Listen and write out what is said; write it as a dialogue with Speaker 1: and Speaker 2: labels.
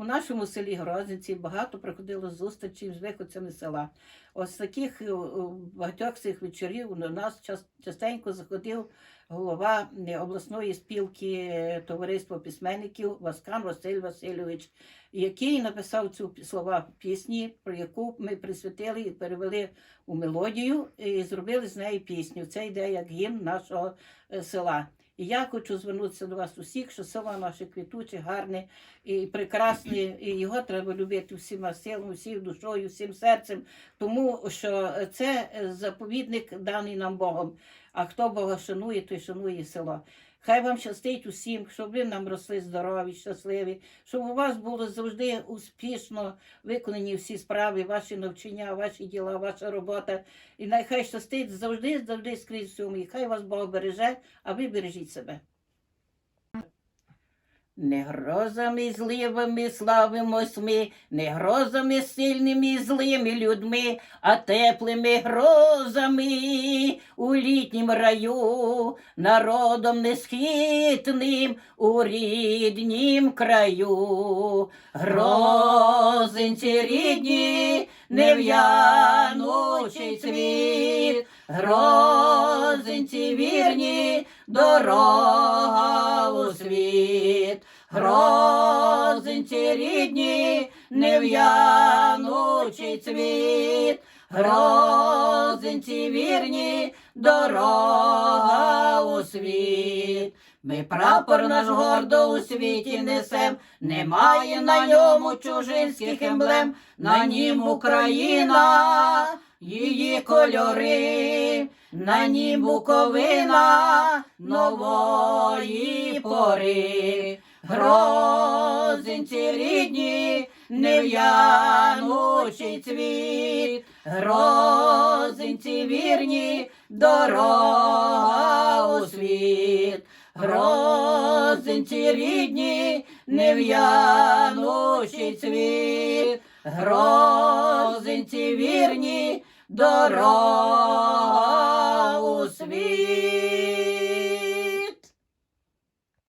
Speaker 1: У нашому селі Грозниці багато приходило зустрічей з виходцями села. Ось таких е, багатьох цих вечорів до нас час- частенько заходив голова е, обласної спілки е, товариства письменників Васкан Василь Васильович, який написав цю слова пісні, про яку ми присвятили і перевели у мелодію і зробили з неї пісню. Це йде як гімн нашого села. І я хочу звернутися до вас усіх, що село наше квітуче, гарне і прекрасне, і його треба любити всіма силами, всією душою, всім серцем, тому що це заповідник даний нам Богом. А хто Бога шанує, той шанує село. Хай вам щастить усім, щоб ви нам росли здорові, щасливі, щоб у вас було завжди успішно виконані всі справи, ваші навчання, ваші діла, ваша робота. І нехай щастить завжди, завжди скрізь всьому. І хай вас Бог береже, а ви бережіть себе. Не грозами і зливами славимось ми, не грозами сильними і злими людьми, а теплими грозами у літнім раю, народом несхитним у ріднім краю. Грозинці рідні, нев'янучий цвіт, грозинці вірні, дорога у світ. Грозинці рідні, нев'янучий цвіт, грозинці вірні, дорога у світ. Ми прапор наш гордо у світі несем, немає на ньому чужинських емблем, на нім Україна, її кольори, на нім Буковина нової пори. Грозинці рідні, нев'янучий цвіт, грозинці вірні, дорога у світ. Грозинці рідні, нев'янучий цвіт, грозинці вірні, дорога.